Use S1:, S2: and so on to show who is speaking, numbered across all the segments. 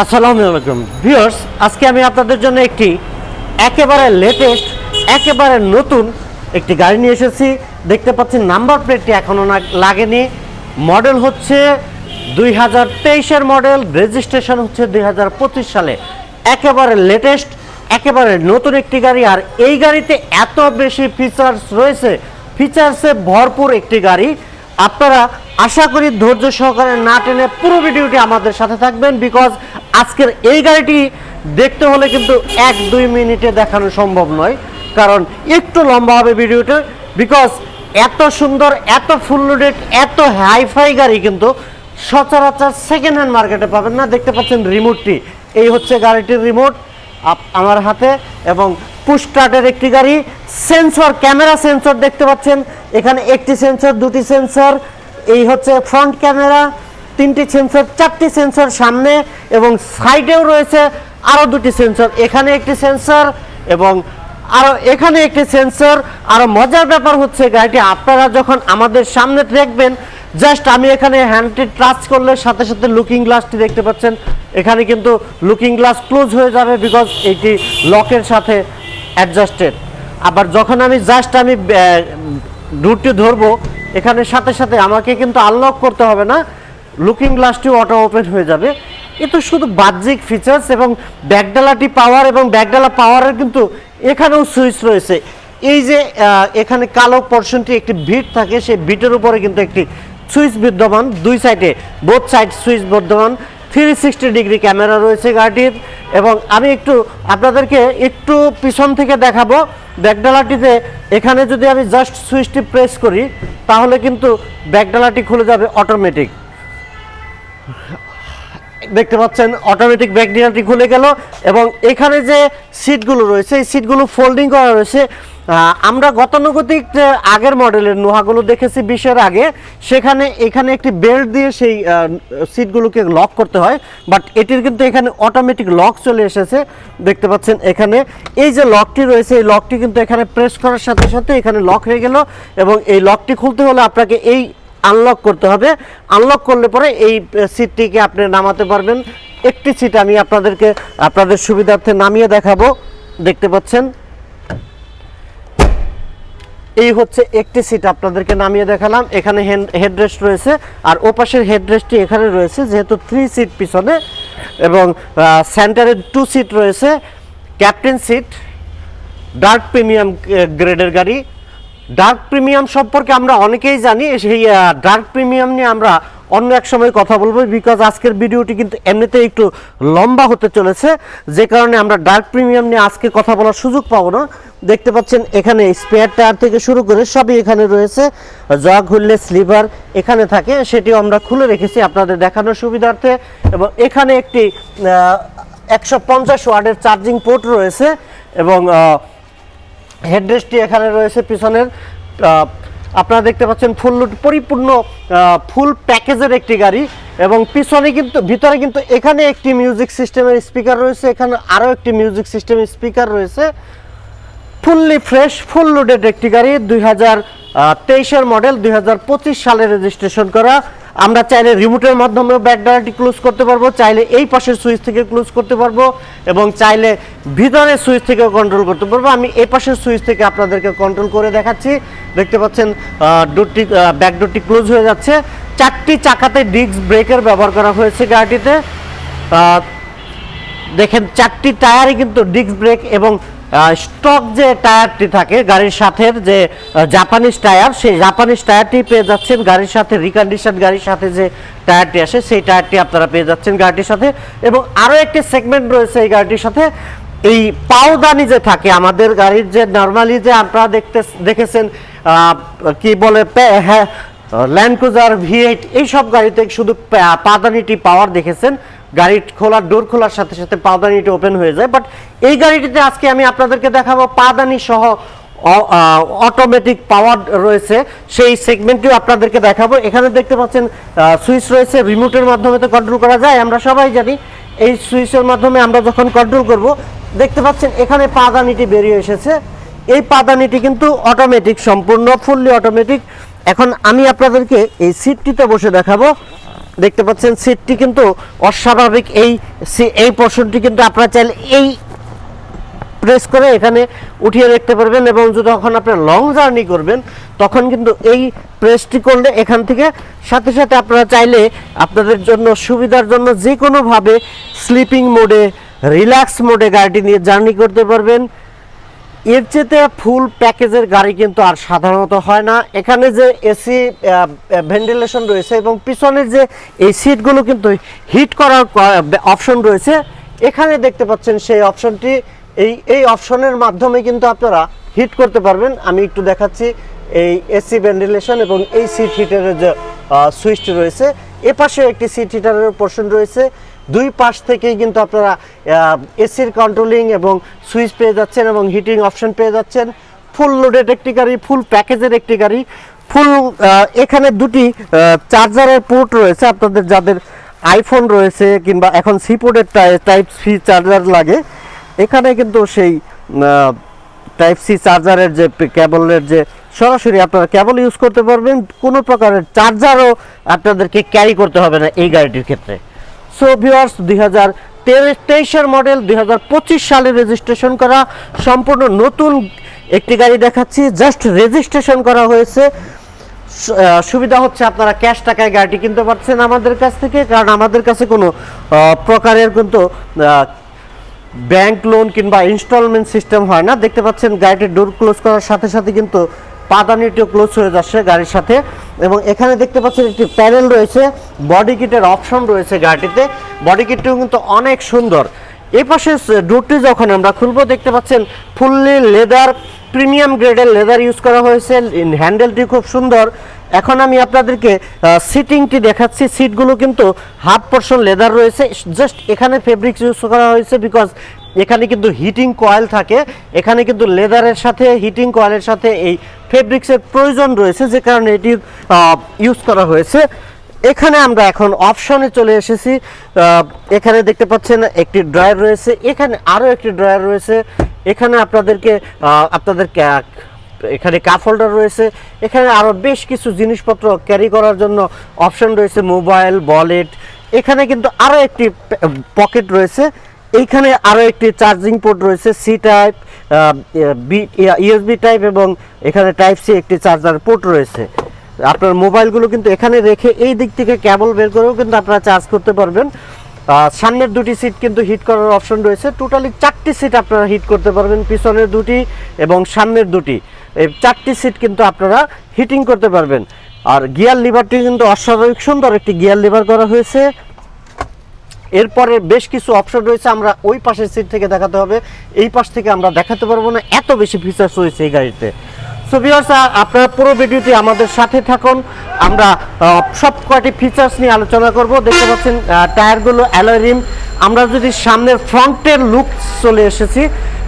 S1: আসসালামু আলাইকুম। ভিউয়ার্স আজকে আমি আপনাদের জন্য একটি একেবারে লেটেস্ট একেবারে নতুন একটি গাড়ি নিয়ে এসেছি। দেখতে পাচ্ছেন নাম্বার প্লেটটি এখনও না লাগেনি। মডেল হচ্ছে দুই হাজার তেইশের মডেল রেজিস্ট্রেশন হচ্ছে দুই হাজার পঁচিশ সালে। একেবারে লেটেস্ট একেবারে নতুন একটি গাড়ি। আর এই গাড়িতে এত বেশি ফিচার্স রয়েছে ফিচার্সে ভরপুর একটি গাড়ি। আপনারা আশা করি ধৈর্য সহকারে না টেনে পুরো ভিডিওটি আমাদের সাথে থাকবেন বিকজ আজকের এই গাড়িটি দেখতে হলে কিন্তু এক দুই মিনিটে দেখানো সম্ভব নয়, কারণ একটু লম্বা হবে ভিডিওটা বিকজ এত সুন্দর, এত ফুল লোডেড এত হাইফাই গাড়ি কিন্তু সচরাচর সেকেন্ড হ্যান্ড মার্কেটে পাবেন না। দেখতে পাচ্ছেন রিমোটটি এই হচ্ছে গাড়িটির রিমোট আমার হাতে, এবং পুশ স্টার্টের একটি গাড়ি সেন্সর ক্যামেরা সেন্সর দেখতে পাচ্ছেন। এখানে একটি সেন্সর দুটি সেন্সর এই হচ্ছে ফ্রন্ট ক্যামেরা তিনটি সেন্সর চারটি সেন্সর সামনে এবং সাইডেও রয়েছে আরও দুটি সেন্সর এখানে একটি সেন্সর এবং আরও এখানে একটি সেন্সর আরও মজার ব্যাপার হচ্ছে, গাড়িটি আপনারা যখন আমাদের সামনে দেখবেন জাস্ট আমি এখানে হ্যান্ডটি টাচ করলে সাথে সাথে লুকিং গ্লাসটি দেখতে পাচ্ছেন। এখানে কিন্তু লুকিং গ্লাস ক্লোজ হয়ে যাবে বিকজ এটি লকের সাথে অ্যাডজাস্টেড আবার যখন আমি জাস্ট আমি ডুটটি ধরবো, এখানে সাথে সাথে আমাকে কিন্তু আনলক করতে হবে না। লুকিং গ্লাসটিও অটো ওপেন হয়ে যাবে। এ তো শুধু বাহ্যিক ফিচার্স এবং ব্যাকডালাটি পাওয়ার এবং ব্যাকডালা পাওয়ারের কিন্তু এখানেও সুইচ রয়েছে। এই যে এখানে কালো পোর্শনটি একটি বিট থাকে, সেই ভিটের উপরে কিন্তু একটি সুইচ বিদ্যমান। দুই সাইডে বোথ সাইড সুইচ বিদ্যমান থ্রি সিক্সটি ডিগ্রি ক্যামেরা রয়েছে গাড়িটির এবং আমি একটু আপনাদেরকে একটু পিছন থেকে দেখাবো ব্যাকডালাটিতে এখানে যদি আমি জাস্ট সুইচটি প্রেস করি, তাহলে কিন্তু ব্যাকডালাটি খুলে যাবে অটোমেটিক দেখতে পাচ্ছেন অটোমেটিক ব্যাকডিনাটি খুলে গেল এবং এখানে যে সিটগুলো রয়েছে, এই সিটগুলো ফোল্ডিং করা রয়েছে। আমরা গতানুগতিক আগের মডেলের নোহাগুলো দেখেছি বিশের আগে। সেখানে, এখানে একটি বেল্ট দিয়ে সেই সিটগুলোকে লক করতে হয় বাট এটির কিন্তু এখানে অটোমেটিক লক চলে এসেছে। দেখতে পাচ্ছেন এখানে, এই যে লকটি রয়েছে, এই লকটি কিন্তু এখানে প্রেস করার সাথে সাথে এখানে লক হয়ে গেল এবং এই লকটি খুলতে হলে আপনাকে এই আনলক করতে হবে। আনলক করলে পরে এই সিটটিকে আপনি নামাতে পারবেন। একটি সিট আমি আপনাদেরকে, আপনাদের সুবিধার্থে নামিয়ে দেখাবো। দেখতে পাচ্ছেন? এই হচ্ছে একটি সিট আপনাদেরকে নামিয়ে দেখালাম। এখানে হেডরেস্ট রয়েছে। আর ওপাশের হেডরেস্টটি এখানে রয়েছে, যেহেতু থ্রি সিট পিছনে। এবং সেন্টারে টু সিট রয়েছে। ক্যাপ্টেন সিট ডার্ক প্রিমিয়াম গ্রেডের গাড়ি। ডার্ক প্রিমিয়াম সম্পর্কে আমরা অনেকেই জানি, সেই ডার্ক প্রিমিয়াম নিয়ে আমরা অন্য এক সময় কথা বলব বিকজ আজকের ভিডিওটি কিন্তু এমনিতে একটু লম্বা হতে চলেছে। যে কারণে আমরা ডার্ক প্রিমিয়াম নিয়ে আজকে কথা বলার সুযোগ পাবো না। দেখতে পাচ্ছেন এখানে স্পেয়ার টায়ার থেকে শুরু করে সবই এখানে রয়েছে। জগ হুললে স্লিভার এখানে থাকে, সেটিও আমরা খুলে রেখেছি আপনাদের দেখানোর সুবিধার্থে। এবং এখানে একটি একশো পঞ্চাশ ওয়ার্ডের চার্জিং পোর্ট রয়েছে। এবং আহ, হেডরেস্টটি এখানে রয়েছে পিছনের আপনারা দেখতে পাচ্ছেন ফুল পরিপূর্ণ ফুল প্যাকেজের একটি গাড়ি এবং পিছনে কিন্তু ভিতরে কিন্তু এখানে একটি মিউজিক সিস্টেমের স্পিকার রয়েছে এখানে আরও একটি মিউজিক সিস্টেমের স্পিকার রয়েছে। ফুললি ফ্রেশ ফুল লোডেড একটি গাড়ি দুই হাজার তেইশের মডেল দুই হাজার পঁচিশ সালে রেজিস্ট্রেশন করা। আমরা চাইলে রিমোটের মাধ্যমেও ব্যাক ব্যাকডালাটি ক্লোজ করতে পারব, চাইলে এই পাশের সুইচ থেকে ক্লোজ করতে পারব এবং চাইলে ভিতরের সুইচ থেকেও কন্ট্রোল করতে পারব। আমি এই পাশের সুইচ থেকে আপনাদেরকে কন্ট্রোল করে দেখাচ্ছি। দেখতে পাচ্ছেন ডোরটি ব্যাক ডোরটি ক্লোজ হয়ে যাচ্ছে। চারটি চাকাতে ডিস্ক ব্রেকের ব্যবহার করা হয়েছে গাড়িটিতে। দেখেন, চারটি টায়ারই কিন্তু ডিস্ক ব্রেক এবং স্টক যে টায়ারটি থাকে, গাড়ির সাথে যে জাপানিজ টায়ার, সেই জাপানিজ টায়ারটি পেয়ে যাচ্ছেন গাড়ির সাথে রিকন্ডিশন গাড়ির সাথে যে টায়ারটি আসে, সেই টায়ারটি আপনারা পেয়ে যাচ্ছেন গাড়িটির সাথে। এবং আরও একটি সেগমেন্ট রয়েছে এই গাড়িটির সাথে। এই পাওদানি যে থাকে, আমাদের গাড়ির যে নর্মালি যে আপনারা দেখতে, দেখেছেন কি বলে হ্যাঁ ল্যান্ড ক্রুজার ভি এইট এইসব গাড়িতে শুধু পাদানিটি পাওয়ার দেখেছেন। গাড়ি খোলার ডোর খোলার সাথে সাথে পাদানিটি ওপেন হয়ে যায়। বাট এই গাড়িটিতে আজকে আমি আপনাদেরকে দেখাবো পাদানি সহ অটোমেটিক পাওয়ার রয়েছে। সেই সেগমেন্টটিও আপনাদেরকে দেখাবো। এখানে দেখতে পাচ্ছেন সুইচ রয়েছে। রিমোটের মাধ্যমে তো কন্ট্রোল করা যায়, আমরা সবাই জানি। এই সুইচের মাধ্যমে আমরা যখন কন্ট্রোল করব, দেখতে পাচ্ছেন, এখানে পাদানিটি বেরিয়ে এসেছে। এই পাদানিটি কিন্তু অটোমেটিক সম্পূর্ণ ফুললি অটোমেটিক এখন আমি আপনাদেরকে এই সিটটিতে বসে দেখাবো। দেখতে পাচ্ছেন সিটটি কিন্তু অস্বাভাবিক। এই এই পোর্শনটি কিন্তু আপনারা চাইলে এই প্রেস করে এখানে উঠিয়ে রাখতে পারবেন এবং যখন আপনি লং জার্নি করবেন, তখন কিন্তু এই প্রেসটি করলে এখান থেকে সাথে সাথে আপনারা চাইলে আপনাদের জন্য সুবিধার জন্য যে কোনোভাবে স্লিপিং মোডে, রিল্যাক্স মোডে গাড়িটি নিয়ে জার্নি করতে পারবেন। এর চেতে ফুল প্যাকেজের গাড়ি কিন্তু আর সাধারণত হয় না। এখানে যে এসি ভেন্টিলেশন রয়েছে এবং পিছনের যে এই সিটগুলো কিন্তু হিট করার অপশন রয়েছে। এখানে দেখতে পাচ্ছেন সেই অপশনটি এই এই অপশনের মাধ্যমে কিন্তু আপনারা হিট করতে পারবেন। আমি একটু দেখাচ্ছি এই এসি ভেন্টিলেশন এবং এই সিট হিটারের যে সুইচটি রয়েছে। এ পাশে একটি সিট হিটারের পোর্শন রয়েছে। দুই পাশ থেকেই কিন্তু আপনারা এসির কন্ট্রোলিং এবং সুইচ পেয়ে যাচ্ছেন এবং হিটিং অপশন পেয়ে যাচ্ছেন। ফুল লোডেড একটি গাড়ি ফুল প্যাকেজের একটি গাড়ি ফুল এখানে দুটি চার্জারের পোর্ট রয়েছে। আপনাদের যাদের আইফোন রয়েছে কিংবা এখন সি পোর্টের টাইপ সি চার্জার লাগে, এখানে কিন্তু সেই টাইপ সি চার্জারের যে কেবলের যে, সরাসরি আপনারা কেবল ইউজ করতে পারবেন। কোনো প্রকারের চার্জারও আপনাদেরকে ক্যারি করতে হবে না এই গাড়িটির ক্ষেত্রে। সো ভিউয়ার্স দুই হাজার তেইশের মডেল দুই হাজার পঁচিশ সালে রেজিস্ট্রেশন করা সম্পূর্ণ নতুন একটি গাড়ি দেখাচ্ছি। জাস্ট রেজিস্ট্রেশন করা হয়েছে। সুবিধা হচ্ছে আপনারা ক্যাশ টাকায় গাড়িটি কিনতে পারছেন আমাদের কাছ থেকে, কারণ আমাদের কাছে কোনো প্রকারের কিন্তু ব্যাংক লোন কিংবা ইনস্টলমেন্ট সিস্টেম হয় না। দেখতে পাচ্ছেন গাড়িটির ডোর ক্লোজ করার সাথে সাথে কিন্তু পাদানিটিও ক্লোজ হয়ে যাচ্ছে গাড়ির সাথে। এবং এখানে দেখতে পাচ্ছেন একটি প্যানেল রয়েছে, বডি কিটের অপশন রয়েছে গাড়িটিতে বডি কিটটিও কিন্তু অনেক সুন্দর। এই পাশে ডোরটি যখন আমরা খুলবো, দেখতে পাচ্ছেন ফুললি লেদার, প্রিমিয়াম গ্রেডের লেদার ইউজ করা হয়েছে। হ্যান্ডেলটি খুব সুন্দর। এখন আমি আপনাদেরকে সিটিংটি দেখাচ্ছি। সিটগুলো কিন্তু হাফ পোর্শন লেদার রয়েছে। জাস্ট এখানে ফেব্রিক্স ইউজ করা হয়েছে বিকজ এখানে কিন্তু হিটিং কয়েল থাকে। এখানে কিন্তু লেদারের সাথে হিটিং কয়েলের সাথে এই ফেব্রিক্সের প্রয়োজন রয়েছে, যে কারণে এটি ইউজ করা হয়েছে। এখানে আমরা এখন অপশনে চলে এসেছি। এখানে দেখতে পাচ্ছেন একটি ড্রয়ার রয়েছে। এখানে আরও একটি ড্রয়ার রয়েছে। এখানে আপনাদেরকে আপনাদের এখানে কাপ হোল্ডার রয়েছে। এখানে আরও বেশ কিছু জিনিসপত্র ক্যারি করার জন্য অপশন রয়েছে। মোবাইল বলেট এখানে কিন্তু আরও একটি পকেট রয়েছে। এইখানে আরও একটি চার্জিং পোর্ট রয়েছে সি টাইপ ইউএসবি টাইপ এবং এখানে টাইপ সি একটি চার্জার পোর্ট রয়েছে। আপনার মোবাইলগুলো কিন্তু এখানে রেখে এই দিক থেকে কেবল বের করেও কিন্তু আপনারা চার্জ করতে পারবেন। সামনের দুটি সিট কিন্তু হিট করার অপশন রয়েছে। টোটালি চারটি সিট আপনারা হিট করতে পারবেন, পিছনের দুটি এবং সামনের দুটি। এই চারটি সিট কিন্তু আপনারা হিটিং করতে পারবেন। আর গিয়ার লিভারটি কিন্তু অস্বাভাবিক সুন্দর, একটি গিয়ার লিভার করা হয়েছে। এরপরে বেশ কিছু অপশন রয়েছে, আমরা ওই পাশের সিট থেকে দেখাতে হবে। এই পাশ থেকে আমরা দেখাতে পারব না, এত বেশি ফিচার্স রয়েছে এই গাড়িতে। সো ভিউয়ার্স আপনারা পুরো ভিডিওটি আমাদের সাথে থাকুন। আমরা সব কয়টি ফিচার্স নিয়ে আলোচনা করব। দেখতে পাচ্ছেন টায়ারগুলো অ্যালয় রিম আমরা যদি সামনের ফ্রন্টের লুক চলে এসেছি,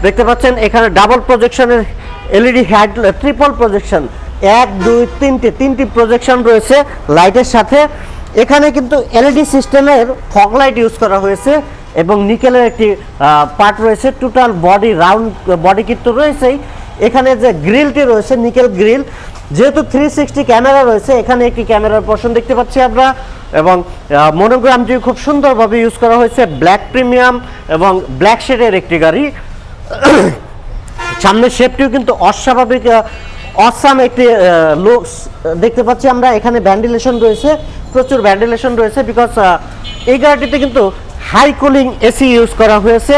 S1: দেখতে পাচ্ছেন, এখানে ডাবল প্রজেকশনের এলইডি হেড ট্রিপল প্রজেকশন এক, দুই, তিনটে, তিনটি প্রজেকশন রয়েছে লাইটের সাথে। এখানে কিন্তু এলইডি সিস্টেমের ফগ লাইট ইউজ করা হয়েছে এবং নিকেলের একটি পার্ট রয়েছে। Total body round body kit তো রয়েছেই। এখানে যে গ্রিলটি রয়েছে, নিকেল গ্রিল যেহেতু থ্রি সিক্সটি ক্যামেরা রয়েছে, এখানে একটি ক্যামেরার পোর্শন দেখতে পাচ্ছি আমরা। এবং মনোগ্রামটি খুব সুন্দরভাবে ইউজ করা হয়েছে। ব্ল্যাক প্রিমিয়াম এবং ব্ল্যাক শেডের একটি গাড়ি। সামনের শেপটিও কিন্তু অস্বাভাবিক অসাম একটি লুকস দেখতে পাচ্ছি আমরা। এখানে ভ্যান্ডিলেশন রয়েছে, প্রচুর ভ্যান্ডিলেশন রয়েছে বিকজ এই গাড়িটিতে কিন্তু হাই কুলিং এসি ইউজ করা হয়েছে।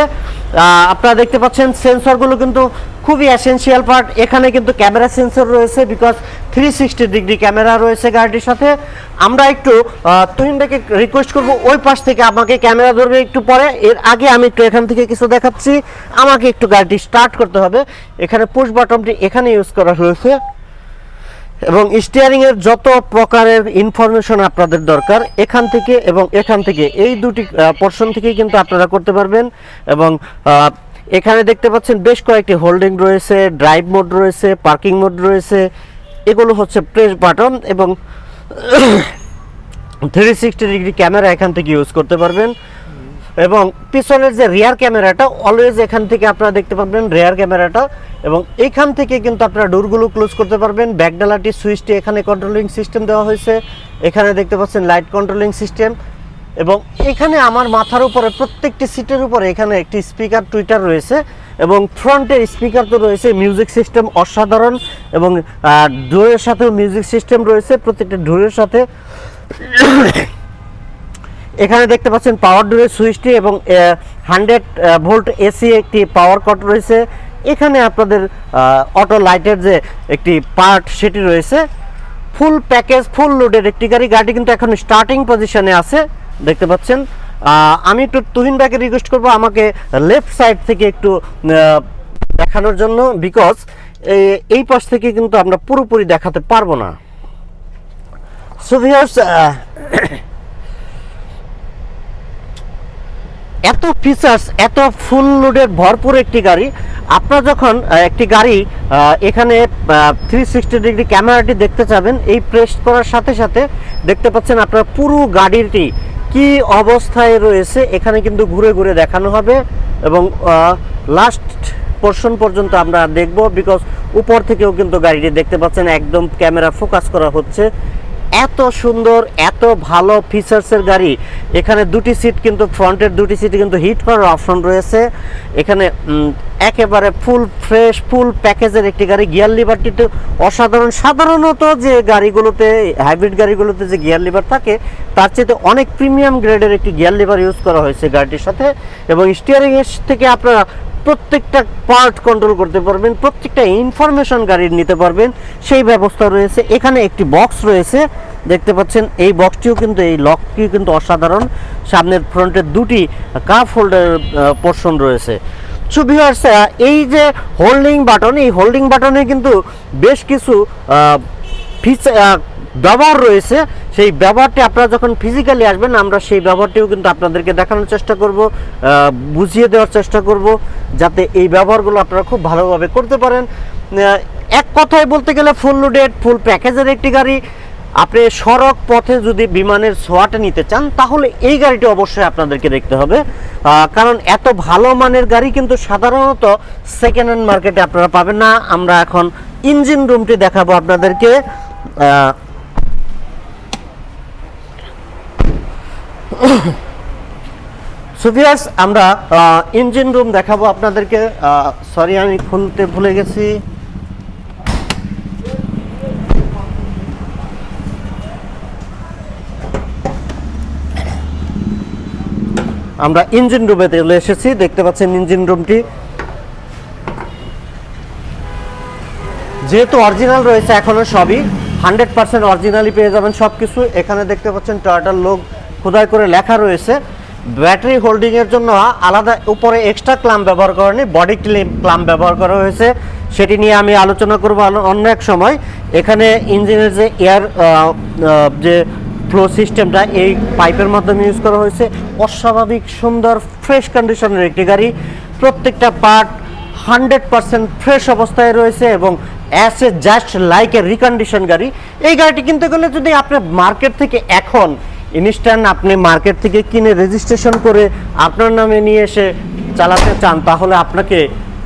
S1: আপনারা দেখতে পাচ্ছেন, সেন্সরগুলো কিন্তু খুবই অ্যাসেন্সিয়াল পার্ট এখানে কিন্তু ক্যামেরা সেন্সর রয়েছে because three sixty degree camera রয়েছে গাড়িটির সাথে। আমরা একটু তুহিনটাকে রিকোয়েস্ট করব, ওই পাশ থেকে আমাকে ক্যামেরা ধরবে একটু পরে। এর আগে আমি একটু এখান থেকে কিছু দেখাচ্ছি। আমাকে একটু গাড়িটি স্টার্ট করতে হবে। এখানে পুশ বাটনটি এখানে ইউজ করা হয়েছে। এবং স্টিয়ারিং এর যত প্রকারের ইনফরমেশন আপনাদের দরকার, এখান থেকে এবং এখান থেকে, এই দুটি পোর্শন থেকেই কিন্তু আপনারা করতে পারবেন। এবং এখানে দেখতে পাচ্ছেন বেশ কয়েকটি হোল্ডিং রয়েছে ড্রাইভ মোড রয়েছে পার্কিং মোড রয়েছে। এগুলো হচ্ছে প্রেস বাটন এবং থ্রি সিক্সটি ডিগ্রি ক্যামেরা এখান থেকে ইউজ করতে পারবেন। এবং পিছনের যে রিয়ার ক্যামেরাটা অলওয়েজ এখান থেকে আপনারা দেখতে পাবেন রিয়ার ক্যামেরাটা এবং এইখান থেকে কিন্তু আপনারা ডোরগুলো ক্লোজ করতে পারবেন। ব্যাকডালাটি সুইচটি এখানে কন্ট্রোলিং সিস্টেম দেওয়া হয়েছে। এখানে দেখতে পাচ্ছেন লাইট কন্ট্রোলিং সিস্টেম এবং এখানে আমার মাথার উপরে, প্রত্যেকটি সিটের উপরে এখানে একটি স্পিকার টুইটার রয়েছে এবং ফ্রন্টের স্পিকার তো রয়েছে মিউজিক সিস্টেম অসাধারণ এবং ডোরের সাথেও মিউজিক সিস্টেম রয়েছে। প্রত্যেকটা ডোরের সাথে এখানে দেখতে পাচ্ছেন পাওয়ার ডোরের সুইচটি এবং হান্ড্রেড ভোল্ট এসি একটি পাওয়ার কট রয়েছে। এখানে আপনাদের অটো লাইটের যে একটি পার্ট সেটি রয়েছে। ফুল প্যাকেজ ফুল লোডের একটি গাড়ি। গাড়ি কিন্তু এখন স্টার্টিং পজিশনে আছে, দেখতে পাচ্ছেন। আমি একটু তুহিন ব্যাকে রিকোয়েস্ট করব আমাকে লেফট সাইড থেকে একটু দেখানোর জন্য বিকজ এই পাশ থেকে কিন্তু আমরা পুরোপুরি দেখাতে পারব না। সো এত ফিচার্স এত ফুল লোডের ভরপুর একটি গাড়ি। আপনারা যখন একটি গাড়ি এখানে থ্রি সিক্সটি ডিগ্রি ক্যামেরাটি দেখতে চাবেন, এই প্রেস করার সাথে সাথে দেখতে পাচ্ছেন আপনার পুরো গাড়িটি কি অবস্থায় রয়েছে, এখানে কিন্তু ঘুরে ঘুরে দেখানো হবে এবং লাস্ট পোর্শন পর্যন্ত আমরা দেখব বিকজ উপর থেকেও কিন্তু গাড়িটি দেখতে পাচ্ছেন, একদম ক্যামেরা ফোকাস করা হচ্ছে। এত সুন্দর, এত ভালো ফিচার্সের গাড়ি। এখানে দুটি সিট কিন্তু ফ্রন্টের দুটি সিটে কিন্তু হিট করার অপশন রয়েছে। এখানে একেবারে ফুল ফ্রেশ ফুল প্যাকেজের একটি গাড়ি গিয়ার লিভারটি তো অসাধারণ। সাধারণত যে গাড়িগুলোতে হাইব্রিড গাড়িগুলোতে যে গিয়ার লিভার থাকে, তার চেয়ে অনেক প্রিমিয়াম গ্রেডের একটি গিয়ার লিভার ইউজ করা হয়েছে গাড়িটির সাথে। এবং স্টিয়ারিং এর থেকে আপনারা প্রত্যেকটা পার্ট কন্ট্রোল করতে পারবেন, প্রত্যেকটা ইনফরমেশন গাড়ির নিতে পারবেন। সেই ব্যবস্থা রয়েছে। এখানে একটি বক্স রয়েছে। দেখতে পাচ্ছেন, এই বক্সটিও কিন্তু, এই লকটিও কিন্তু অসাধারণ। সামনের ফ্রন্টের দুটি কাপ হোল্ডার পোর্শন রয়েছে। সো ভিউয়ার্স এই যে হোল্ডিং বাটন এই হোল্ডিং বাটনে কিন্তু বেশ কিছু ফিচার ব্যবহার রয়েছে। সেই ব্যবহারটি আপনারা যখন ফিজিক্যালি আসবেন, আমরা সেই ব্যবহারটিও কিন্তু আপনাদেরকে দেখানোর চেষ্টা করব বুঝিয়ে দেওয়ার চেষ্টা করব, যাতে এই ব্যবহারগুলো আপনারা খুব ভালোভাবে করতে পারেন। এক কথায় বলতে গেলে ফুল লোডেড ফুল প্যাকেজের একটি গাড়ি। আপনি সড়ক পথে যদি বিমানের ছোঁয়াটা নিতে চান, তাহলে এই গাড়িটি অবশ্যই আপনাদেরকে দেখতে হবে। কারণ এত ভালো মানের গাড়ি কিন্তু সাধারণত সেকেন্ড হ্যান্ড মার্কেটে আপনারা পাবেন না। আমরা এখন ইঞ্জিন রুমটি দেখাবো আপনাদেরকে। সুফিয়াস আমরা ইঞ্জিন রুম দেখাবো আপনাদেরকে। সরি আমি খুলতে ভুলে গেছি। আমরা ইঞ্জিন রুমে চলে এসেছি, দেখতে পাচ্ছেন ইঞ্জিন রুমটি। যেহেতু অরিজিনাল রয়েছে এখনও সবই হান্ড্রেড পার্সেন্ট অরিজিনালি পেয়ে যাবেন সব কিছু এখানে দেখতে পাচ্ছেন টয়টার লোক খোদাই করে লেখা রয়েছে। ব্যাটারি হোল্ডিং এর জন্য আলাদা উপরে এক্সট্রা ক্লাম ব্যবহার করেনি বডি ক্লাম ব্যবহার করা হয়েছে। সেটি নিয়ে আমি আলোচনা করব অন্য এক সময়। এখানে ইঞ্জিনের যে এয়ার যে ফ্লো সিস্টেমটা এই পাইপের মাধ্যমে ইউজ করা হয়েছে। অস্বাভাবিক, সুন্দর ফ্রেশ কন্ডিশনের একটি গাড়ি। প্রত্যেকটা পার্ট হান্ড্রেড পার্সেন্ট ফ্রেশ অবস্থায় রয়েছে এবং as a just like a recondition গাড়ি। এই গাড়িটি কিনতে গেলে যদি আপনি মার্কেট থেকে এখন ইনস্ট্যান্ট আপনি মার্কেট থেকে কিনে রেজিস্ট্রেশন করে আপনার নামে নিয়ে এসে চালাতে চান, তাহলে আপনাকে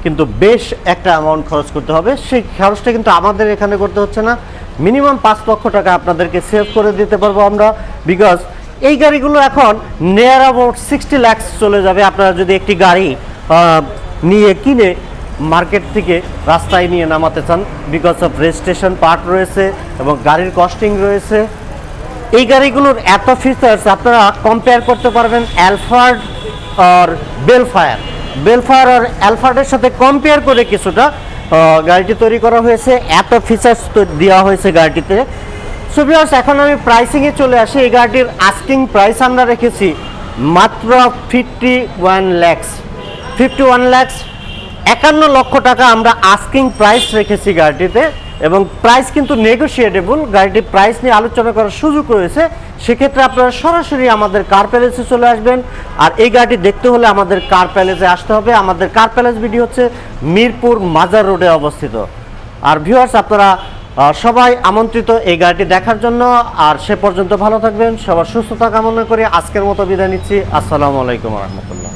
S1: কিন্তু বেশ একটা অ্যামাউন্ট খরচ করতে হবে। সেই খরচটা কিন্তু আমাদের এখানে করতে হচ্ছে না। মিনিমাম পাঁচ লক্ষ টাকা আপনাদেরকে সেভ করে দিতে পারব আমরা বিকজ এই গাড়িগুলো এখন নিয়ার অ্যাবাউট সিক্সটি ল্যাক্স চলে যাবে। আপনারা যদি একটি গাড়ি নিয়ে কিনে মার্কেট থেকে রাস্তায় নিয়ে নামাতে চান বিকজ অফ রেজিস্ট্রেশন পার্ট রয়েছে এবং গাড়ির কস্টিং রয়েছে। এই গাড়িগুলোর এত ফিচার্স আপনারা কম্পেয়ার করতে পারবেন অ্যালফার্ড আর বেলফায়ার বেলফায়ার আর অ্যালফার্ডের সাথে কম্পেয়ার করে কিছুটা গাড়িটি তৈরি করা হয়েছে, এত ফিচার্স দেওয়া হয়েছে গাড়িটিতে। সো এখন আমি প্রাইসিংয়ে চলে আসি। এই গাড়িটির আস্কিং প্রাইস আমরা রেখেছি মাত্র fifty one lakhs fifty one lakhs একান্ন লক্ষ টাকা আমরা আস্কিং প্রাইস রেখেছি গাড়িটিতে। এবং প্রাইস কিন্তু নেগোসিয়েটেবল গাড়িটির প্রাইস নিয়ে আলোচনা করার সুযোগ রয়েছে। সেক্ষেত্রে আপনারা সরাসরি আমাদের কার প্যালেসে চলে আসবেন। আর এই গাড়িটি দেখতে হলে আমাদের কার প্যালেসে আসতে হবে। আমাদের কার প্যালেস বিডি হচ্ছে মিরপুর মাজার রোডে অবস্থিত। আর ভিউয়ার্স আপনারা সবাই আমন্ত্রিত এই গাড়িটি দেখার জন্য। আর সে পর্যন্ত ভালো থাকবেন, সবার সুস্থতা কামনা করে আজকের মতো বিদায় নিচ্ছি। আসসালামু আলাইকুম রহমতুল্লাহ।